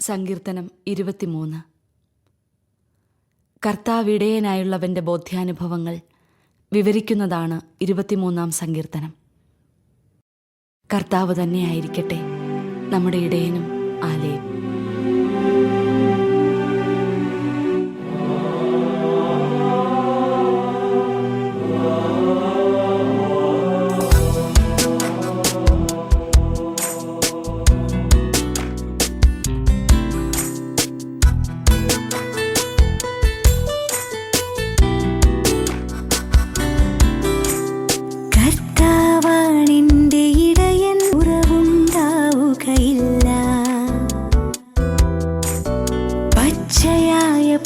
സങ്കീർത്തനം ഇരുപത്തിമൂന്ന്. കർത്താവിടയനായുള്ളവന്റെ ബോധ്യാനുഭവങ്ങൾ വിവരിക്കുന്നതാണ് ഇരുപത്തിമൂന്നാം സങ്കീർത്തനം. കർത്താവ് തന്നെയായിരിക്കട്ടെ നമ്മുടെ ഇടയനും ആലയും.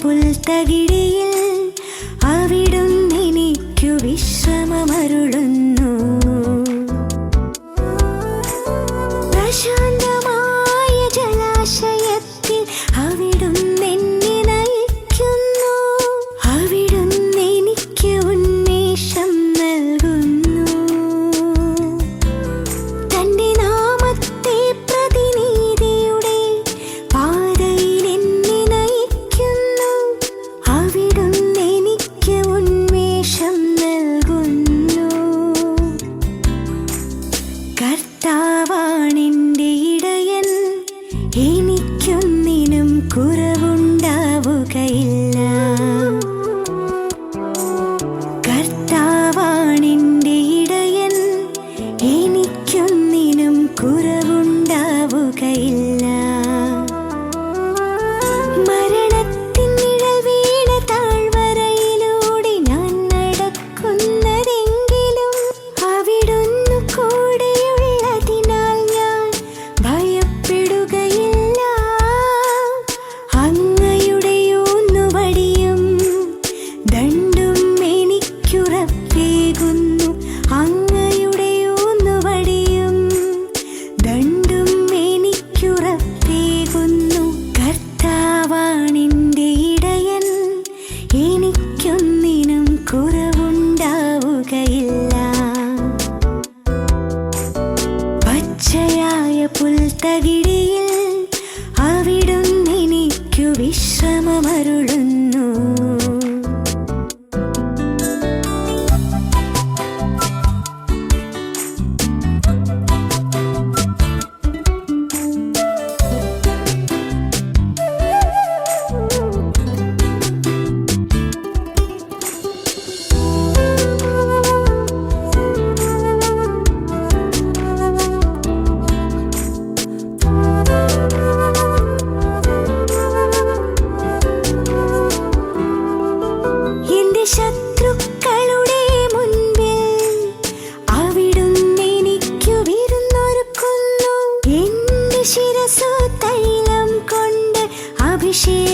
പുൽത്തകിടിയിൽ അവിടും എനിക്കു വിശ്രമമരുളുന്നു. Danny. വിശ്രമമരുളുന്നു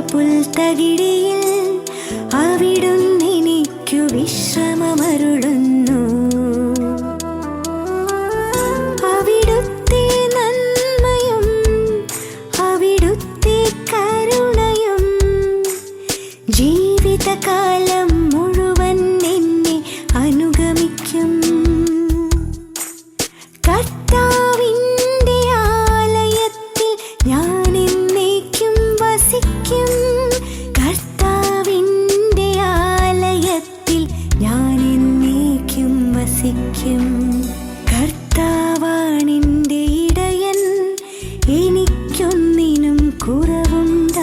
പുൽത്തകിടിയിൽ അവിടുന്നെനിക്കു വിശ്രമമരുളുന്നു. അവിടുത്തെ നന്മയും അവിടുത്തെ കരുണയും ജീവിതകാല കുറവുണ്ടാവുകയില്ല